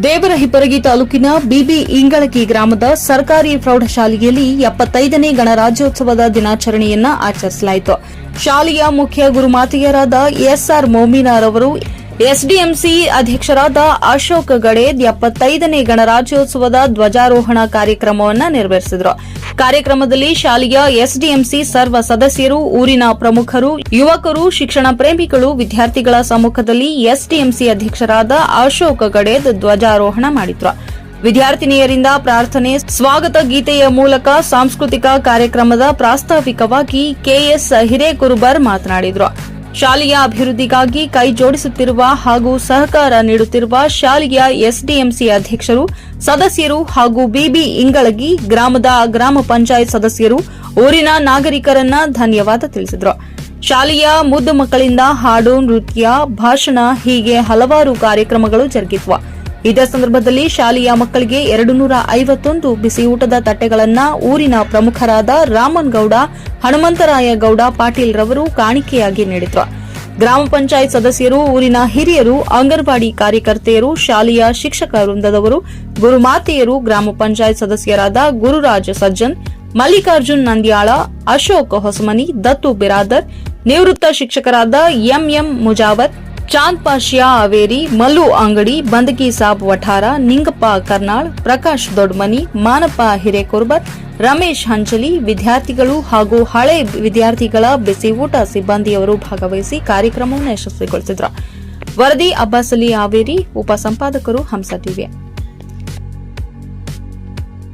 ದೇವರಹಿಪ್ಪರಗಿ ತಾಲೂಕಿನ ಬಿಬಿ ಇಂಗಳಗಿ ಗ್ರಾಮದ ಸರ್ಕಾರಿ ಪ್ರೌಢಶಾಲೆಯಲ್ಲಿ ಎಪ್ಪತ್ತೈದನೇ ಗಣರಾಜ್ಯೋತ್ಸವದ ದಿನಾಚರಣೆಯನ್ನ ಆಚರಿಸಲಾಯಿತು. ಶಾಲೆಯ ಮುಖ್ಯ ಗುರುಮಾತೆಯರಾದ ಎಸ್ಆರ್ ಮೋಮಿನಾರ್ ಅವರು ಎಸ್ಡಿಎಂಸಿ ಅಧ್ಯಕ್ಷರಾದ ಅಶೋಕ್ ಗಡೇದ್ ಎಪ್ಪತ್ತೈದನೇ ಗಣರಾಜ್ಯೋತ್ಸವದ ಧ್ವಜಾರೋಹಣ ಕಾರ್ಯಕ್ರಮವನ್ನು ನೆರವೇರಿಸಿದರು. ಕಾರ್ಯಕ್ರಮದಲ್ಲಿ ಶಾಲೆಯ ಎಸ್ಡಿಎಂಸಿ ಸರ್ವ ಸದಸ್ಯರು, ಊರಿನ ಪ್ರಮುಖರು, ಯುವಕರು, ಶಿಕ್ಷಣ ಪ್ರೇಮಿಗಳು, ವಿದ್ಯಾರ್ಥಿಗಳ ಸಮ್ಮುಖದಲ್ಲಿ ಎಸ್ಡಿಎಂಸಿ ಅಧ್ಯಕ್ಷರಾದ ಅಶೋಕ್ ಗಡೇದ್ ಧ್ವಜಾರೋಹಣ ಮಾಡಿದ್ರು. ವಿದ್ಯಾರ್ಥಿನಿಯರಿಂದ ಪ್ರಾರ್ಥನೆ, ಸ್ವಾಗತ ಗೀತೆಯ ಮೂಲಕ ಸಾಂಸ್ಕೃತಿಕ ಕಾರ್ಯಕ್ರಮದ ಪ್ರಾಸ್ತಾವಿಕವಾಗಿ ಕೆಎಸ್ ಹಿರೇಕುರುಬರ್ ಮಾತನಾಡಿದರು. ಶಾಲೆಯ ಅಭಿವೃದ್ಧಿಗಾಗಿ ಕೈ ಜೋಡಿಸುತ್ತಿರುವ ಹಾಗೂ ಸಹಕಾರ ನೀಡುತ್ತಿರುವ ಶಾಲೆಯ ಎಸ್ಡಿಎಂಸಿ ಅಧ್ಯಕ್ಷರು, ಸದಸ್ಯರು ಹಾಗೂ ಬಿಬಿ ಇಂಗಳಗಿ ಗ್ರಾಮದ ಗ್ರಾಮ ಪಂಚಾಯತ್ ಸದಸ್ಯರು, ಊರಿನ ನಾಗರಿಕರನ್ನ ಧನ್ಯವಾದ ತಿಳಿಸಿದರು. ಶಾಲೆಯ ಮುದ್ದು ಮಕ್ಕಳಿಂದ ಹಾಡು, ನೃತ್ಯ, ಭಾಷಣ ಹೀಗೆ ಹಲವಾರು ಕಾರ್ಯಕ್ರಮಗಳು ಜರುಗಿದ್ವು. ಇದೇ ಸಂದರ್ಭದಲ್ಲಿ ಶಾಲೆಯ ಮಕ್ಕಳಿಗೆ ಎರಡು ನೂರ ಐವತ್ತೊಂದು ಬಿಸಿಯೂಟದ ತಟ್ಟೆಗಳನ್ನ ಊರಿನ ಪ್ರಮುಖರಾದ ರಾಮನ್ ಗೌಡ, ಹನುಮಂತರಾಯ ಗೌಡ ಪಾಟೀಲ್ ರವರು ಕಾಣಿಕೆಯಾಗಿ ನೀಡಿದರು. ಗ್ರಾಮ ಪಂಚಾಯತ್ ಸದಸ್ಯರು, ಊರಿನ ಹಿರಿಯರು, ಅಂಗನವಾಡಿ ಕಾರ್ಯಕರ್ತೆಯರು, ಶಾಲೆಯ ಶಿಕ್ಷಕ ವೃಂದದವರು, ಗುರುಮಾತೆಯರು, ಗ್ರಾಮ ಪಂಚಾಯತ್ ಸದಸ್ಯರಾದ ಗುರುರಾಜ್ ಸಜ್ಜನ್, ಮಲ್ಲಿಕಾರ್ಜುನ್ ನಂದ್ಯಾಳ, ಅಶೋಕ್ ಹೊಸಮನಿ, ದತ್ತು ಬಿರಾದರ್, ನಿವೃತ್ತ ಶಿಕ್ಷಕರಾದ ಎಂಎಂ ಮುಜಾವರ್ ಚಾಂದ್ ಪಾಶಿಯಾ ಅವೇರಿ ಮಲ್ಲು ಅಂಗಡಿ ಬಂದಗಿ ಸಾಬ್ ವಠಾರ, ನಿಂಗಪ್ಪ ಕರ್ನಾಳ್, ಪ್ರಕಾಶ್ ದೊಡ್ಮನಿ, ಮಾನಪ್ಪ ಹಿರೇಕುರ್ಬತ್, ರಮೇಶ್ ಹಂಚಲಿ ವಿದ್ಯಾರ್ಥಿಗಳು ಹಾಗೂ ಹಳೆ ವಿದ್ಯಾರ್ಥಿಗಳ ಬಿಸಿ ಊಟ ಸಿಬ್ಬಂದಿಯವರು ಭಾಗವಹಿಸಿ ಕಾರ್ಯಕ್ರಮವನ್ನು ಯಶಸ್ವಿಗೊಳಿಸಿದರು. ವರದಿ ಅಬ್ಬಾಸಲಿ ಹಾವೇರಿ ಉಪಸಂಪಾದಕರು ಹಂಸ ಟಿವಿ.